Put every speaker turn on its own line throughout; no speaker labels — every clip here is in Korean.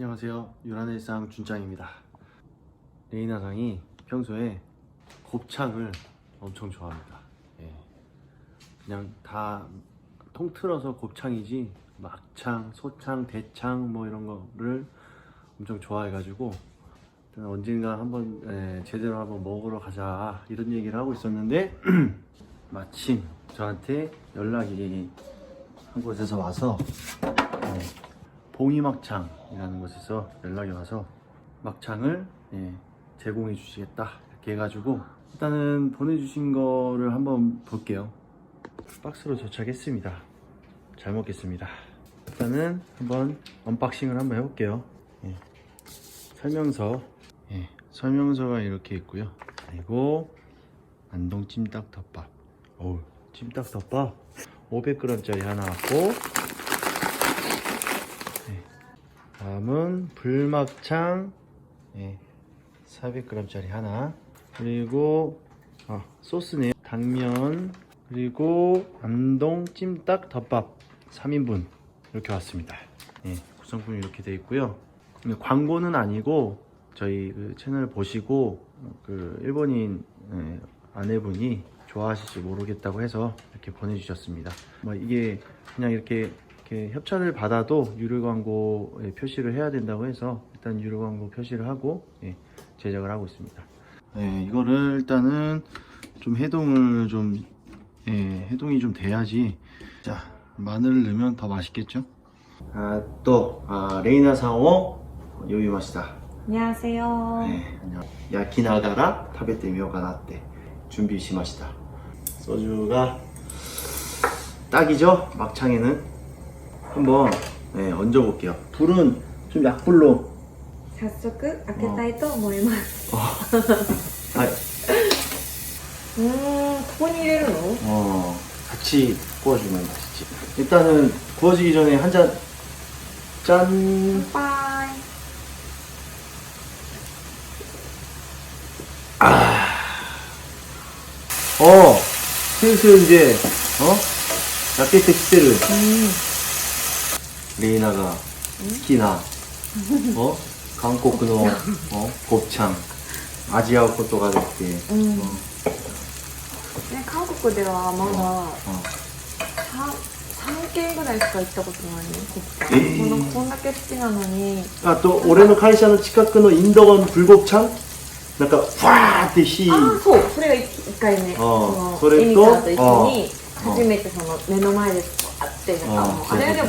안녕하세요. 유란일상 준짱입니다. 레이나상이 평소에 곱창을 엄청 좋아합니다. 예. 그냥 다 통틀어서 곱창이지 막창, 소창, 대창 뭐 이런 거를 엄청 좋아해가지고 언젠가 한번 예, 제대로 한번 먹으러 가자 이런 얘기를 하고 있었는데 마침 저한테 연락이 한 곳에서 와서 어, 봉이막창이라는 곳에서 연락이 와서 막창을 예, 제공해 주시겠다. 이렇게 해가지고 일단은 보내주신 거를 한번 볼게요. 박스로 도착했습니다. 잘 먹겠습니다. 일단은 한번 언박싱을 한번 해볼게요. 예. 설명서. 예, 설명서가 이렇게 있고요. 그리고 안동 찜닭 덮밥. 어우 찜닭 덮밥. 500g짜리 하나 왔고 다음은 불막창. 예, 400g짜리 하나. 그리고 아, 소스네요. 당면. 그리고 안동 찜닭 덮밥. 3인분. 이렇게 왔습니다. 예, 구성품이 이렇게 되어 있고요. 광고는 아니고 저희 그 채널 보시고 그 일본인 예, 아내분이 좋아하실지 모르겠다고 해서 이렇게 보내주셨습니다. 뭐 이게 그냥 이렇게 이렇게 협찬을 받아도 유료 광고 표시를 해야 된다고 해서 일단 유료 광고 표시를 하고 예, 제작을 하고 있습니다. 예, 이거를 일단은 좀 해동을 좀 예, 해동이 좀 돼야지 자 마늘을 넣으면 더 맛있겠죠? 아, 또 아, 레이나 사오 요이마시다.
안녕하세요.
네, 안녕. 야키나가라 타베테 미오가나떼 준비시마시다 소주가 딱이죠? 막창에는 한번 네, 얹어볼게요. 불은 좀 약불로.
早速開けたいと思います。
아,
うーん、ここに入れるの
어, 같이 구워주면 맛있지. 일단은 구워지기 전에 한 잔, 짠.
乾杯。
어, 슬슬 이제, 어? 야켓테 키테를
う
レイナが好きな韓国の ごゴッチャン味わうこと
ができて、うん、韓国ではまだ、三3軒ぐらいしか行ったことない？ね、
えー、
このこんだけ好きなのに。
あと俺の会社の近くのインドアのブゴちゃん？なんかファーって火。
あそう。それが 1, 回目。そ
それと
エミと一緒に初めてその目の前であってなんか
あ
れはでも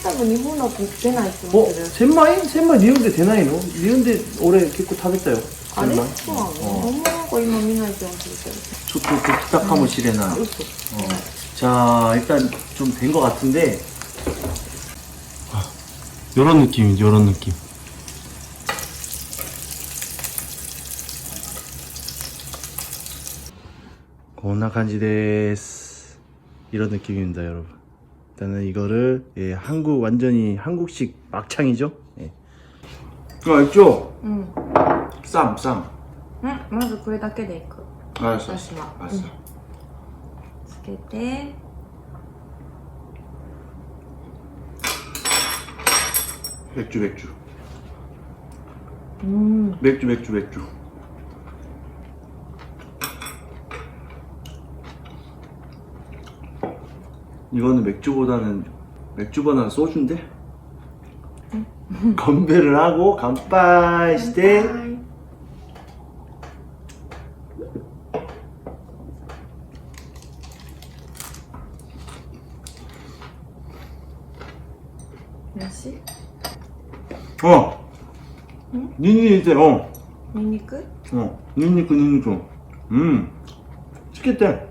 だと出ない気
어?
もする。
센마이? 센마이 니온데 되나이노? 니온데 올해 結構 食べたよ.
あれ
센마이.
そうなの、
어.
あんまなんか今見ない気がするけど。
저또 부탁하면 시레나.
嘘。
어. 자, 일단 좀 된 것 같은데. 요런 느낌이죠, 요런 느낌. 고나 간지 데스. 이런 느낌입니다, 여러분. 일단은 이거를 예, 한국 완전히 한국식 막창이죠. 예. 아, 있죠?
うん。
쌈, 쌈.
うん、まずこれだけでいく。
알았어.
다시 와.
알았어.
つけて。
맥주, 맥주.
うん。
맥주, 맥주, 맥주. 이거는 맥주보다는 맥주보다는 소주인데? 건배를 하고 간빠이 시대
몇 시?
어! 응? 니니 이제 어!
미니 끝?
어! 니니쿠 니니쿠 음! 맛있겠다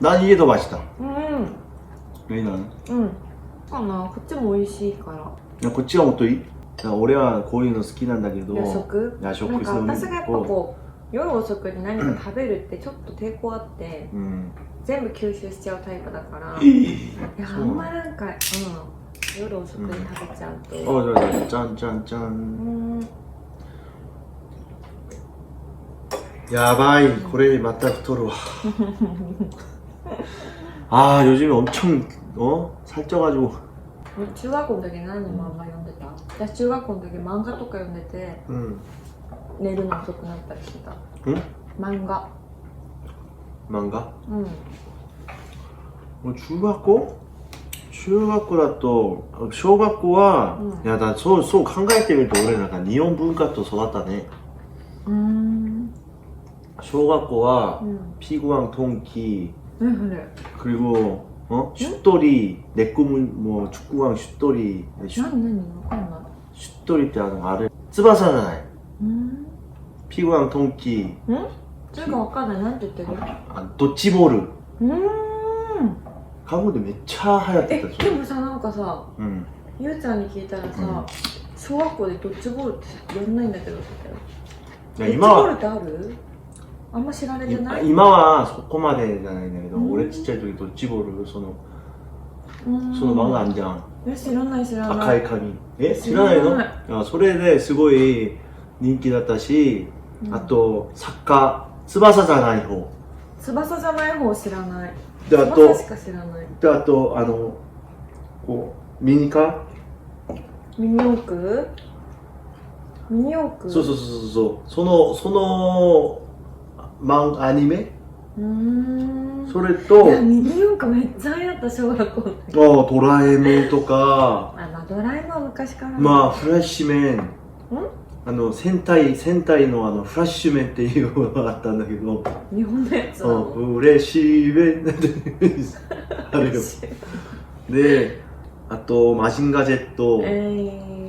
난 이게 더 맛있다
음.
왜 나는?
음. かなこっちも美味しいから
いやこっちがもっといいだから俺はこういうの好きなんだけど
夜食
夜食
なんか
そういうの
私がやっぱこう夜遅くに何か食べるってちょっと抵抗あって
うん
全部吸収しちゃうタイプだから
い
い
い
やあ
そうん
まなんか、うん、夜遅くに食べちゃうと、
あじゃあじゃあじゃんじゃんじゃ
うんん、
やばいこれまた太るわ 아 요즘에 엄청 어? 살쪄가지고
中学校の時何の漫画読んでた私中学校の時漫画とか読んでて
응
寝るの遅くなったりしてた
응?
漫画
망가?
うん
뭐 중학교? 중학교 だと小学校は、
うん
いやだそうそう考えてみると俺なんか日本文化と育ったね
うーん
小学校は
うん
피구왕 통키 그리고 어 슛돌이 내 꿈은 뭐 축구왕 슛돌이 슛돌이 때 하는 말을
쓰바사나이 음.
피구왕 통키
응? 제가 아까 내한테 되게.
아, 도치보르
음.
한국에 몇차 하야 え、 됐다
で 소리 もさ、なんかさ、
음.
ゆうちゃんに聞いたらさ、小学校でドッジボールってやんないんだけどって言ったよ。ドッジボーあんま知られてない？
今はそこまでじゃないんだけど、俺ちっちゃい時ドッジボールそのその漫画あんじゃん。
え知らない知らない。
赤い髪え知らな
いの？
あそれですごい人気だったし、
うん、
あと作家翼じゃない方。
翼じゃない方知らない。
であと
しか知らない。
であとあのこうミニカ
ミニオーク？ミニオーク？
そうそうそうそう。そのそのマンアニメ
うーん。
それと
いやミニオめっちゃ流行った小学校。
あドラえもんとか。
あまあドラえもんは昔から。
まあフラッシュメン。あの戦隊戦隊のあのフラッシュメンっていうのがあったんだけど。
日本のやつな
う
の
ん嬉しいメンあれよ。であとマジンガジェット、
えー、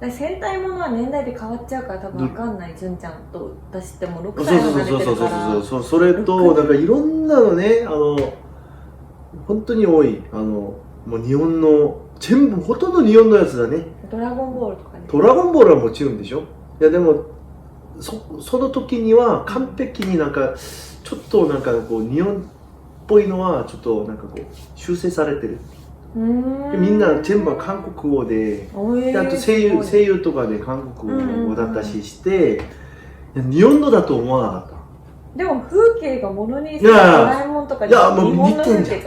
だから戦隊ものは年代で変わっちゃうから多分わかんない。純ちゃんと私ってもう6
そう
歳
そうそうそうそうそうそう。それとなんかいろんなのねあの本当に多いあのもう日本の全部ほとんど日本のやつだね。
ドラゴンボールとかね。
ドラゴンボールはもちろんでしょ。いやでもそその時には完璧になんかちょっとなんかこう日本っぽいのはちょっとなんかこう修正されてるみんな全部韓国語であと声優声優とかで韓国語だったしして、日本のだと思わなかった。
でも風景がものにドラえもんとか
いやもう
日本の
似てんじゃん。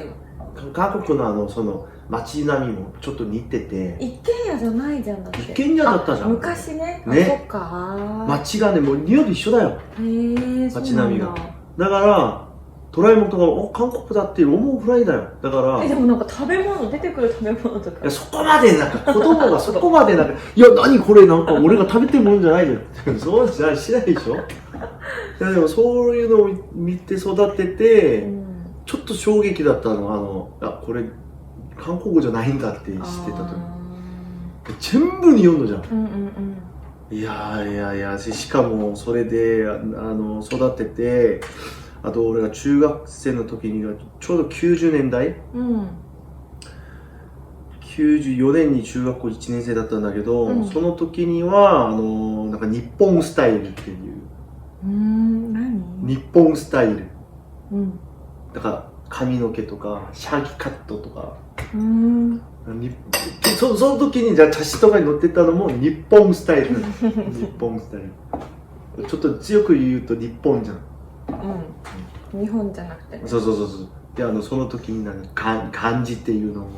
韓国のあのその街並みもちょっと似てて。
一軒家じゃないじゃんだって。
一軒家だったじゃん。
あ昔ね。
ね。
あそっか。
街がねもう日本と一緒だよ。
へえ
街並みが。
だ
からドラえもんとかお韓国だって思うぐらいだよ。だから
えでもなんか食べ物出てくる食べ物とか。
いやそこまでなんか子供が そこまでなんかいや何これなんか俺が食べてるもんじゃないの。そうじゃしないでしょ。いやでもそういうのを見て育てて、
うん。
ちょっと衝撃だったのあのあこれ韓国語じゃないんだって知ってたと
あ
全部日本語じゃん。
ーうんうん。
いやーいやいやししかもそれでああの育ててあと俺が中学生の時にはちょうど90年代
うん。うん
94年に中学校1年生だったんだけど、
うん。
その時にはあのなんか日本スタイルっていう。
うーん何？
日本スタイル。
うん。
だから髪の毛とかシャギカットとか。
うーん。
にそその時にじゃあ雑誌とかに載ってたのも日本スタイル。日本スタイル。ちょっと強く言うと日本じゃん
うん。日本じゃなくて。ね
そうそうそうそう。であのその時になんか漢漢字っていうのも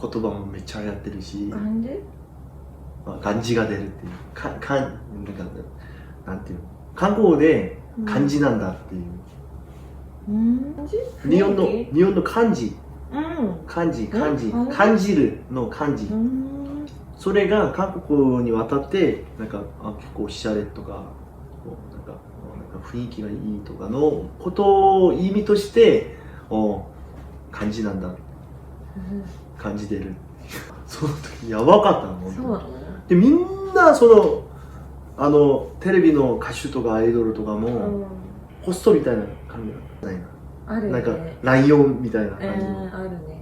言葉もめっちゃ流行ってるし、
感じ
まあ、漢字が出るっていう。かかんなんかなんていうの？韓国語で漢字なんだっていう、
うん。漢字？
日本の日本の漢字。
うん。
漢字漢字。
うん
感じるの漢字。
うーん。
それが韓国に渡ってなんかあ結構おしゃれとかこうなんかなんかか雰囲気がいいとかのことを意味としてお感じなんだ。感じてる。その時やばかったの
そう
でみんなそのあのテレビの歌手とかアイドルとかも、
うん。
ホストみたいな感じないな。
あるよ
なんか
ね
ライオンみたいな
え
感じ、
ー、あるね